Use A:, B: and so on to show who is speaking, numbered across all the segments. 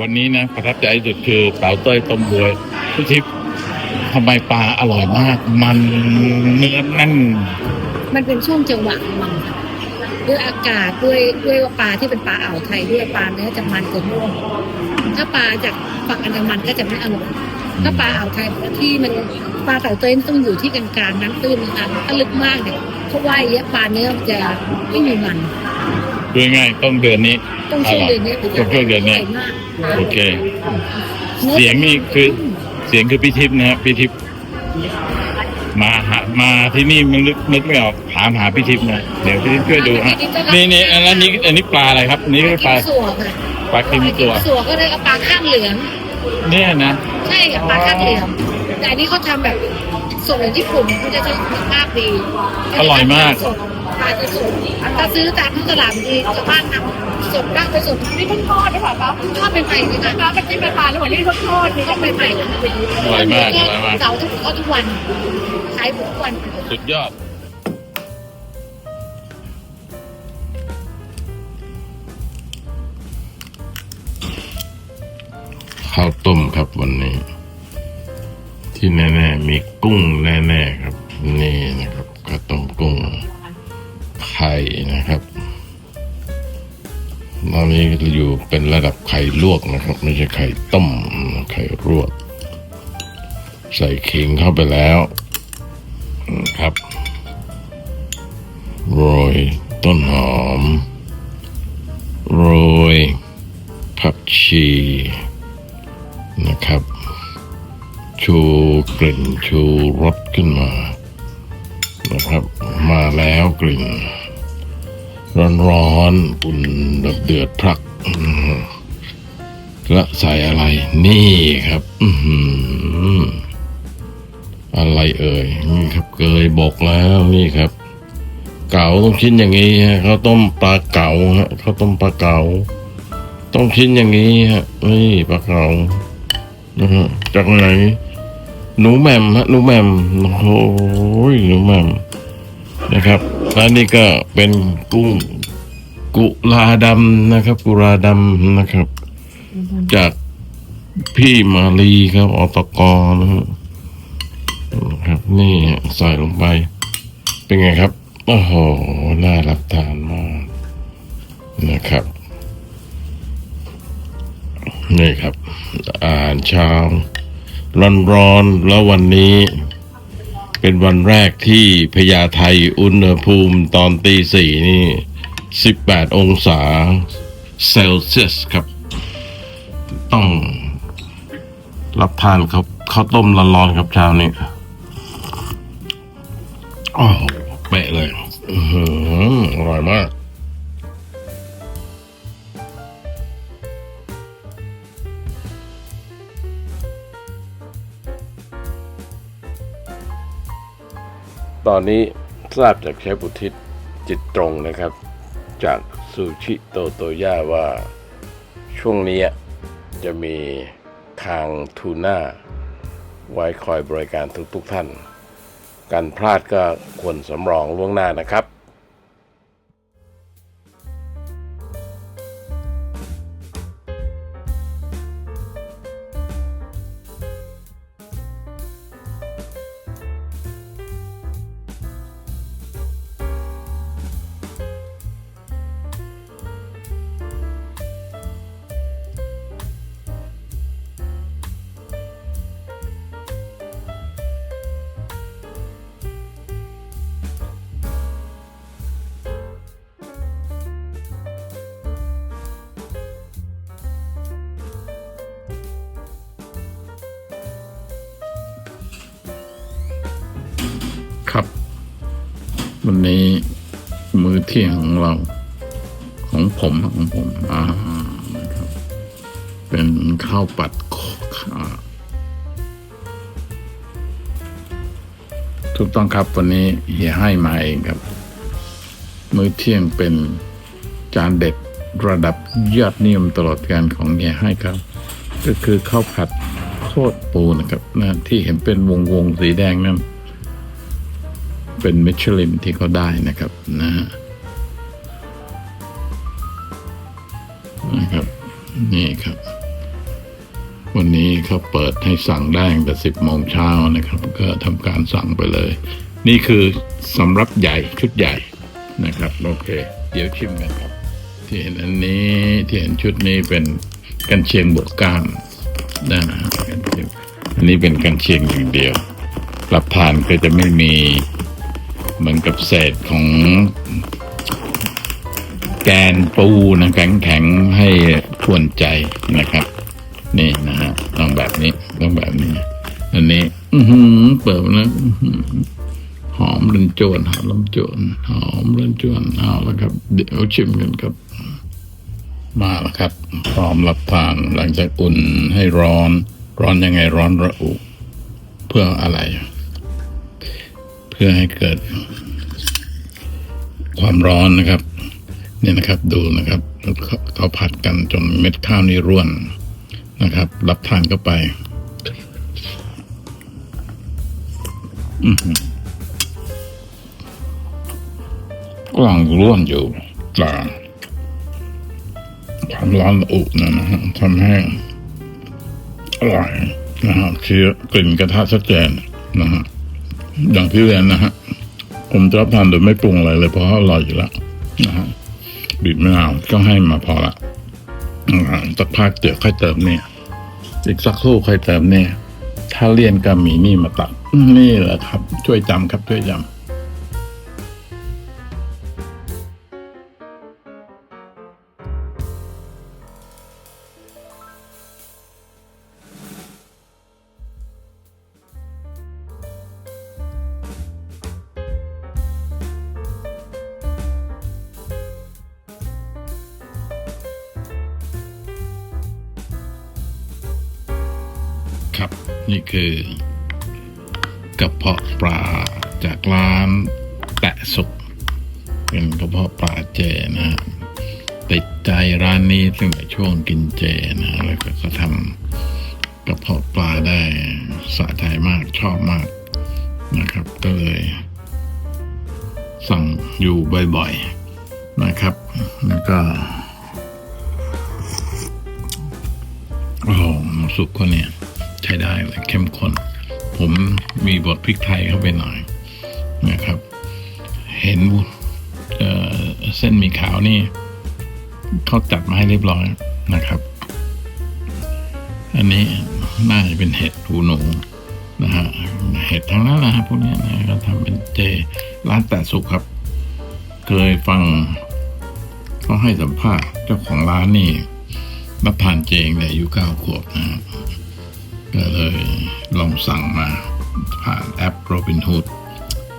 A: วันนี้นะประทับใจที่สุดคือเต่าเต้ยต้มบวยพี่ทิพย์ทำไมปลาอร่อยมาก มันเนื้อแน่น
B: มันเป็นช่วงจังหวะของมันค่ะด้วยอากาศด้วยด้วยว่าปลาที่เป็นปลาอ่าวไทยด้วยปลาเนื้อจะมันกว่านุ่มถ้าปลาจากฝั่งอันดามันก็จะไม่อร่อยถ้าปลาอ่าวไทยที่มันปลาเต่าเต้ยมันต้องอยู่ที่กลางๆน้ำตื้นนะคะถ้าลึกมากเนี่ยเพราะว่าไอ้เนี้ยปลาเนื้อมันจะไม่มีมัน
A: คือง่ายต้องเดือนนี้
B: ต้องช่วงเดือนนี้
A: ต้องช่วงเดือนนี้
B: ใหญ่มาก
A: โอเค เสียงนี่คือเสียงคือพี่ทิพย์นะฮะพี่ทิพย์มาหามาที่นี่มันนึกนึกไม่ออกถามหาพี่ทิพย์นะเดี๋ยวพี่ทิพย์ช่วยดูฮะนี่นี่อันนั้นนี้อันนี้ปลาอะไรครับอันนี่คือปลา
B: กิมสัวค่ะ
A: ปลาคิมตัว
B: สัวก็เลยเอาปลาข้างเหลือง
A: เนี่ยนะ
B: ใช่ค่ะปลาข้างเหลืองแต่อันนี้เขาทำแบบส่งจากญี่ปุ่นเขาจะใช้คุณภาพดี
A: อร่อยมาก
B: สดปลาจะสดถ้าซื้อตามท้องตลาดดีชาวบ้านนำ สดบ้างไปสดนี่เพิ่งทอดหรือเปล่าครับทอดใหม่ๆนะคะเมื่อกี้ไปทานแล้ววันนี้เพิ่งทอดนี่ทอดใหม่ๆนะคะ
A: อร่อยมากอร่อยมาก
B: เสาร์ทุกทุกวันขายทุกวัน
A: สุดยอดข้าวต้มครับวันนี้ ที่แน่ๆมีกุ้งแน่ๆครับ นี่นะครับข้าวต้มกุ้งไข่นะครับ ตอนนี้อยู่เป็นระดับไข่ลวกนะครับ ไม่ใช่ไข่ต้มไข่ลวก ใส่ขิงเข้าไปแล้วครับโรยต้นหอมโรยผักชีนะครับ ชูกลิ่นชูรสขึ้นมา นะครับ มาแล้วกลิ่น ร้อนๆอุ่นแบบเดือดพลักและใส่อะไร นี่ครับอือหือะไรเอ่ยนี่ครับเกยบอกแล้วนี่ครับ เก๋าต้องชิ้นอย่างนี้ฮะเขาวต้มปลาเก๋าฮะเขาวต้มปลาเก๋าต้องชิ้นอย่างนี้ฮะนี่ปลาเก๋านะฮะจากไหนหนูแมมฮะหนูแมมโอ้โหนูแมมนะครับ แล้วนี่ก็เป็นกุ้งกุลาดำนะครับ กุลาดำนะครับ จากพี่มาลีครับอตกนะฮะครับ นี่ใส่ลงไป เป็นไงครับโอ้โหน่ารับทานมากนะครับนี่ครับอ่านเช้าร้อนๆแล้ววันนี้ เป็นวันแรกที่พญาไทอุณหภูมิตอนตีสี่นี่ 18 องศาเซลเซียสครับ ต้องรับทานครับข้าวต้มร้อนๆครับเช้านี้โอ้โหเป๊ะเลย อืออร่อยมาก ตอนนี้ทราบจากเชฟบุทิศจิตตรงนะครับ จากซูชิโตโตย่าว่าช่วงนี้จะมีทางทูน่าไว้คอยบริการทุกๆท่าน การพลาดก็ควรสำรองล่วงหน้านะครับ วันนี้มื้อเที่ยงของเรา ของผมของผมอ่านะครับ เป็นข้าวปัดถูกต้องครับวันนี้เฮียให้มาเองครับ มื้อเที่ยงเป็นจานเด็ดระดับยอดนิยมตลอดการของเฮียให้ครับ ก็คือข้าวผัดโคตรปูนะครับนะที่เห็นเป็นวงวงๆสีแดงนั่น เป็นมิชลินที่เขาได้นะครับนะฮะนะครับ นี่ครับ
C: วันนี้เขาเปิดให้สั่งได้ตั้งแต่สิบโมงเช้านะครับ ก็ทำการสั่งไปเลย นี่คือสำรับใหญ่ชุดใหญ่นะครับ โอเค เดี๋ยวชิมกันครับ ที่เห็นอันนี้ที่เห็นชุดนี้เป็นกันเชียงบวกก้านนะกันเชียงอันนี้เป็นกันเชียงอย่างเดียวรับทานก็จะไม่มี เหมือนกับเศษของแกนปูนะแข็งแข็งให้ทวนใจนะครับ นี่นะฮะต้องแบบนี้ต้องแบบนี้ อันนี้ อือหือเปิดมาแล้วหอมรันจวนหอมลำจวนหอมรันจวนเอาล้วครับ เดี๋ยวชิมกันครับ มาแล้วครับ พร้อมรับทานหลังจากอุ่นให้ร้อน ร้อนยังไงร้อนระอุ เพื่ออะไร พื่อให้เกิดความร้อนนะครับ เนี่ยนะครับดูนะครับเขาผัดกันจนเม็ดข้าวนี่ร่วนนะครับ รับทานเข้าไปอือหือกำลังร่วนอยู่กลางความร้อนอุนะนะฮะทำให้อร่อยนะฮะเชื้อกลิ่นกระทะชัดเจนนะฮะ อย่างที่เรียนนะฮะผมจะรับทานโดยไม่ปรุงอะไรเลยเพราะอร่อยอยู่แล้วนะฮะบีบมะนาวก็ให้มาพอละอ่าสักพักเดี๋ยวค่อยเติมเนี่ย อีกสักครู่ค่อยเติมเนี่ย ถ้าเลี่ยนก็มีนี่มาตัดนี่แหละครับ ช่วยจำครับช่วยจำ นี่คือกระเพาะปลาจากร้านแตะสุกเป็นกระเพาะปลาเจนะฮะติดใจร้านนี้ตั้งแต่ช่วงกินเจนะแล้วก็ทำกระเพาะปลาได้สะใจมากชอบมากนะครับ ก็เลย สั่งอยู่บ่อยๆนะครับ แล้วก็โอ้มาซุปเขาเนี่ย ใช้ได้เลยเข้มข้นผมมีบดพริกไทยเข้าไปหน่อยนะครับ เห็นเเส้นมีขาวนี่เขาจัดมาให้เรียบร้อยนะครับ อันนี้น่าจะเป็นเห็ดหูหนูนะฮะเห็ดทั้งนั้นนะฮะพวกนี้นะก็ทำเป็นเจร้านแต่สุขครับ เคยฟังเขาให้สัมภาษณ์เจ้าของร้านนี่รับทานเจงแต่อายุเก้าขวบนะครับ ก็เลยลองสั่งมาผ่านแอปโรบิน o ูด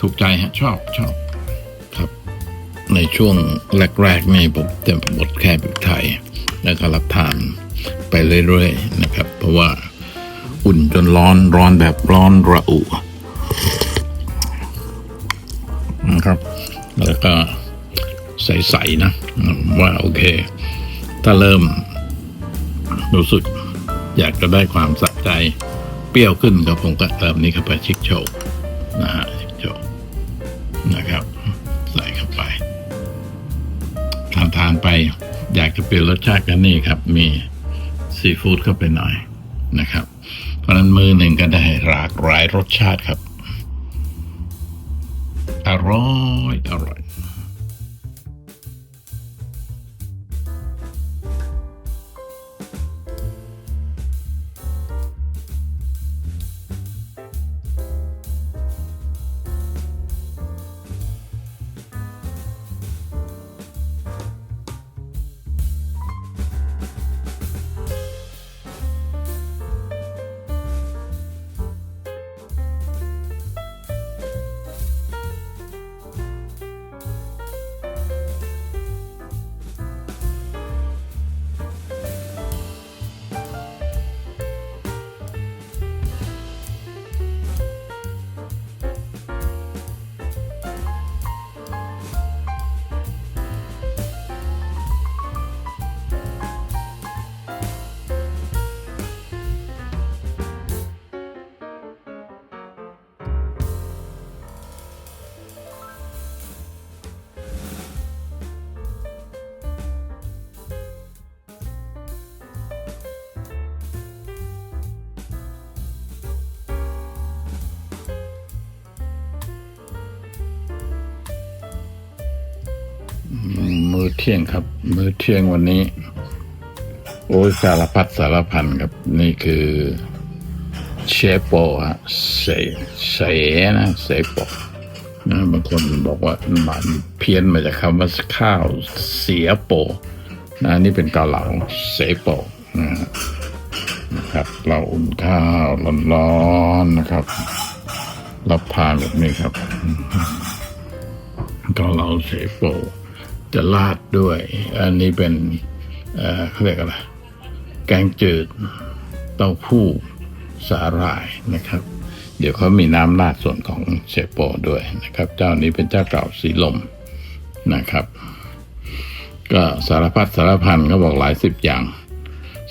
C: ถูกใจฮะชอบชอบครับ ในช่วงแรกๆนี่ผมเต็มบทแค่บิกไทย แล้วก็รับทานไปเรื่อยๆนะครับ เพราะว่าอุ่นจนร้อนร้อนแบบร้อนระอุนะครับ แล้วก็ใสๆนะ ว่าโอเค ถ้าเริ่มรู้สึก อยากจะได้ความสะใจ เปรี้ยวขึ้นก็ผมก็เติมนี้เข้าไปชิกโชกนะฮะชิกโชกนะครับ ใส่เข้าไปทานทานๆไป อยากจะเปลี่ยนรสชาติกันนี่ครับ มีซีฟู้ดเข้าไปหน่อยนะครับ เพราะนั้นมือหนึ่งก็ได้หลากหลายรสชาติครับ อร่อย อร่อย เที่ยงครับ มื้อเที่ยงวันนี้ โอ้สารพัดสารพันครับ นี่คือเชฟโปฮะเสเสนะเสโปนะบางคนบอกว่ามันเพี้ยนมาจากคำว่าข้าวเสียโปนะนี่เป็นเกาเหลาเสโปะนะครับ เราอุ่นข้าวร้อนๆนะครับรับทานแบบนี้ครับเกาเหลาเสโป จะราดด้วย อันนี้เป็นเขาเรียกอะไร แกงจืดเต้าหู้สาหร่ายนะครับ เดี๋ยวเขามีน้ำราดส่วนของเชโปด้วยนะครับ เจ้านี้เป็นเจ้าเก่าสีลมนะครับ ก็สารพัดสารพันเขาบอกหลายสิบอย่าง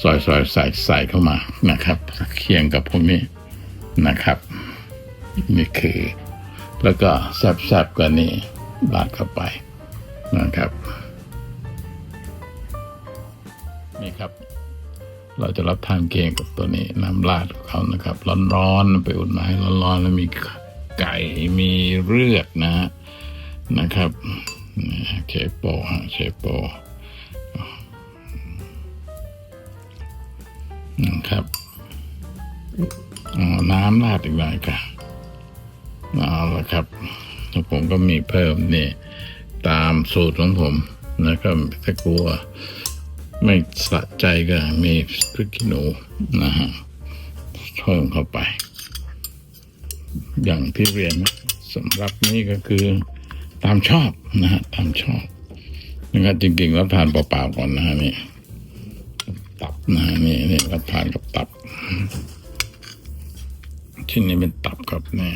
C: ซอยซอยใส่ใส่เข้ามานะครับ เคียงกับพวกนี้นะครับ นี่คือ แล้วก็แซบๆกว่านี้ราดเข้าไป นะครับนี่ครับ เราจะรับทานเกงกับตัวนี้น้ำราดของเขานะครับ ร้อนๆไปอุ่นมาให้ร้อนๆแล้วมีไก่มีเลือดนะนะครับนี่เชฟโปฮะเชฟโปนะครับเอน้ำราดอีกหน่อยค่ะเอาละครับแล้วผมก็มีเพิ่มนี่ ตามสูตรของผมนะครับถ้ากลัวไม่สะใจก็มีพริกขี้หนูนะฮะเพิ่มเข้าไป อย่างที่เรียนสำหรับนี้ก็คือตามชอบนะฮะตามชอบนะครับจริงๆรับทานเปล่าๆก่อนนะฮะนี่ตับนะฮะนี่นี่รับทานกับตับ ชิ้นนี้เป็นตับครับนี่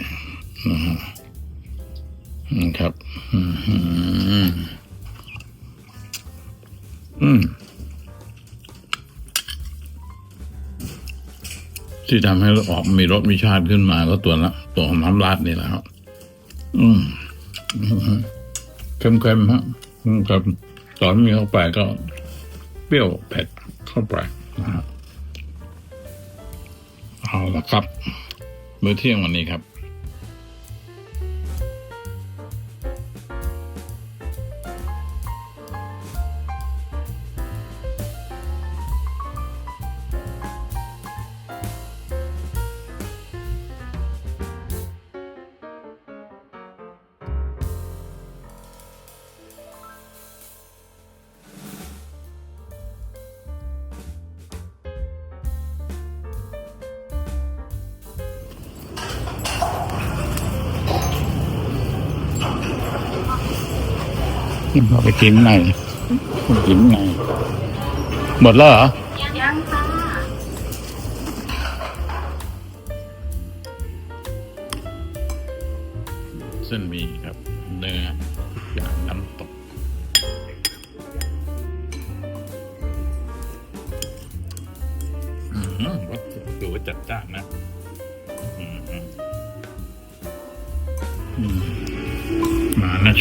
C: นะฮะ นะครับอืมอืมที่ทำให้ออกมีรสมีชาติขึ้นมาก็ตัวละตัวของน้ำราดนี่แหละครับ อืมเค็มๆฮะกับตอนมีเข้าไปก็ เปรี้ยวเผ็ดเข้าไปนะฮะเอาละครับ มื้อเที่ยงวันนี้ครับ เราไปกินไหนไปกินไหนหมดแล้วเหรอ
B: ยังค่ะ
C: เส้นมีครับเนื้อ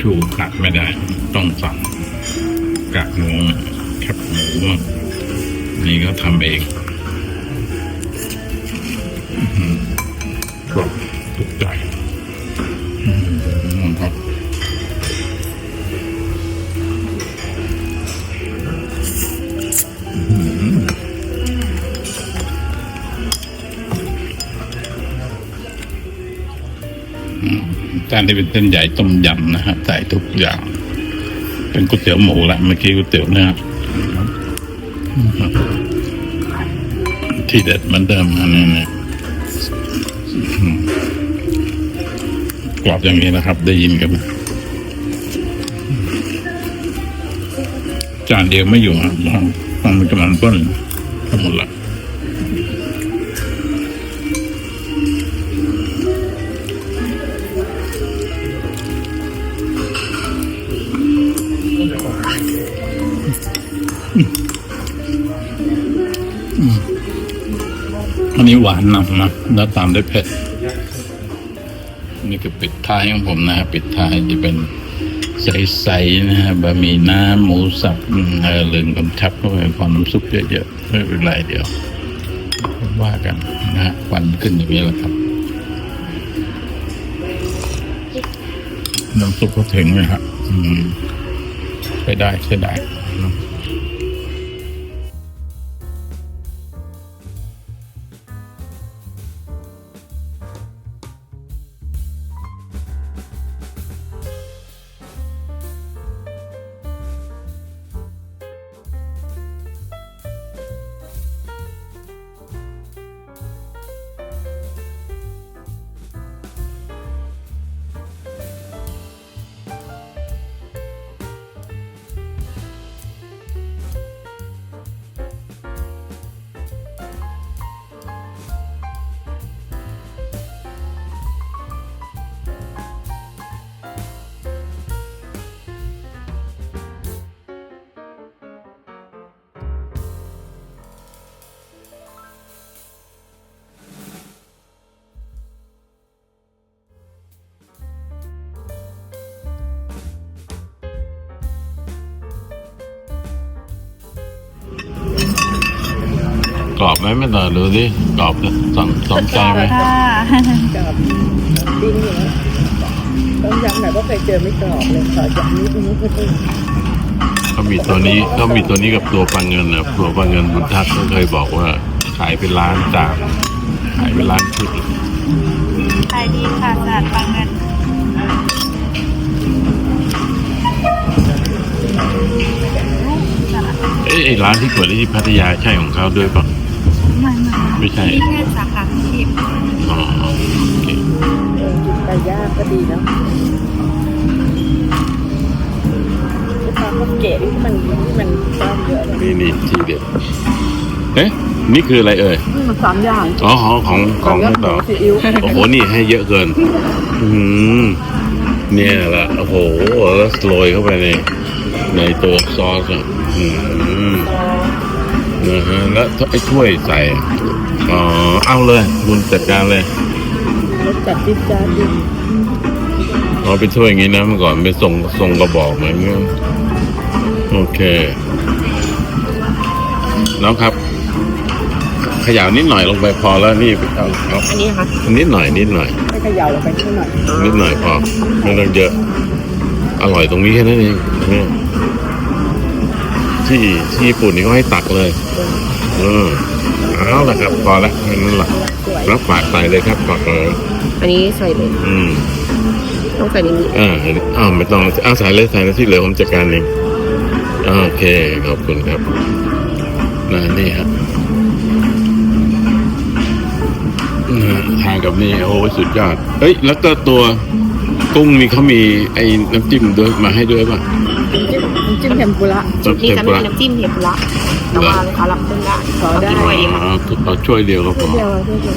C: ชูขาดไม่ได้ ต้องสั่งกากหมูแคบหมูนี่ก็ทำเองกรอบถูกใจ จานที่เป็นเส้นใหญ่ต้มยำนะฮะใส่ทุกอย่าง เป็นก๋วยเตี๋ยวหมูละเมื่อกี้ก๋วยเตี๋ยวเนื้อที่เด็ดเหมือนเดิมอันนี้เนี่ยกรอบอย่างนี้นะครับ ได้ยินกันจานเดียวไม่อยู่อะมันมันกำลังต้นทั้งหมดละ อันนี้หวานนำนะแล้วตามด้วยเผ็ด นี่คือปิดท้ายของผมนะปิดท้ายที่เป็นใสๆนะฮะบะหมี่น้ำหมูสับเออลืมกำชับเข้าไปพอน้ำซุปเยอะๆไม่เป็นไรเดี๋ยว ว่ากันนะฮะควันขึ้นอย่างนี้แหละครับ น้ำซุปก็ถึงนะฮะอืม
A: ใช้ได้ใช้ได้ ไหมไม่ต่อดูดิกรอบจะสนสนใจไหม
D: ค่ะ
E: กรอบดิ้นอยู่แล้วต้องย้ำหน่อยว่าเคยเจอไม่กรอบเลยขอย้ำนิดนึง
A: เขามีตัวนี้เขามีตัวนี้กับตัวปลาเงินนะตัวปลาเงินบุญทักก็เคยบอกว่า ขายเป็นล้านจานขายเป็นล้านชุด
D: ขายดีค่ะสลัดปลาเงินสลัด
A: เอ้ยไอ้ร้านที่เปิดที่พัทยาใช่ของเขาด้วยปะ
D: ไม่ไม่
A: ไม่ใช่
D: ที่แค่สาขาที่
A: อ๋อโอเค
E: กินไก่ย่างก็ดีเนาะลูกค้าก็เก๋ที่มันที่มันซ้ำเยอะเลย
A: นี่นี่ทีเด็ดเอ๊ะนี่คืออะไรเอ่ย
E: นี่มันสามอย่าง
A: อ๋อของของของ
E: ไก่ย่าง
A: ไม่ต่อ
E: ซีอิ๊ว
A: โอ้โหนี่ให้เยอะเกิน อืมเนี่ยแหละโอ้โหแล้วโรยเข้าไปในในตัวซอสอะอืมนะฮะแล้วไอ้ถ้วยใส่ อ๋อ เอาเลยคุณจัดการเลย
E: รสจัดจิ๊ดจ้าดดี
A: เอาไปถ้วยอย่างนี้นะเมื่อก่อนไปส่งส่งกระบอกเหมือนกันโอเคน้องครับ ขยาวนิดหน่อยลงไปพอแล้วนี่เอาเอา
E: อันนี้ค่ะ
A: นิดหน่อยนิดหน่อย
E: ให้เขย่าลงไปนิดหน่อย
A: นิดหน่อยพอไม่ต้องเยอะ อร่อยตรงนี้แค่นั้นเองเนี่ยที่ที่ญี่ปุ่นนี่เขาให้ตักเลยเออเอาละครับพอละแค่นั้นละ
E: สวย
A: รับฝากใส่เลยครับตักเลย
E: อันนี้ใส่เลย
A: อืม
E: ต้องใส่นี้
A: อ่าอ้าวไม่ต้องอ้าวใส่เลยใส่เลยที่เหลือผมจัดการเองอ่าโอเคขอบคุณครับนะนี่ฮะนะฮะทานกับนี่โอ้ยสุดยอดเฮ้ยแล้วก็ตัวกุ้งนี่เขามีไอ้น้ำจิ้มด้วยมาให้ด้วยป่ะ
E: น้ำจิ้มน้ำจิ้มเทมปุระ
A: น้ำ
D: นี่
A: เทม
D: จะ
A: ปุ
D: มี
A: ระ
D: น้ำจิ้มเทมปุระ แต่ว่าลูกค้ารับเพิ่มได้
E: ขอได้
D: ถ้วยเดียว
A: อ๋อเอาช่วยเดียวก็พอ
E: เดียวเดียว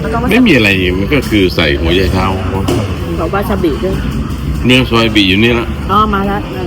D: แล้วก็
A: ไม่มีอะไรมันก็คือใส่หัวใจเท้า
E: ขอวาซาบิด้วย
A: เนื้อซอยบีอยู่นี่ละ
E: อ๋อมาแล้วมา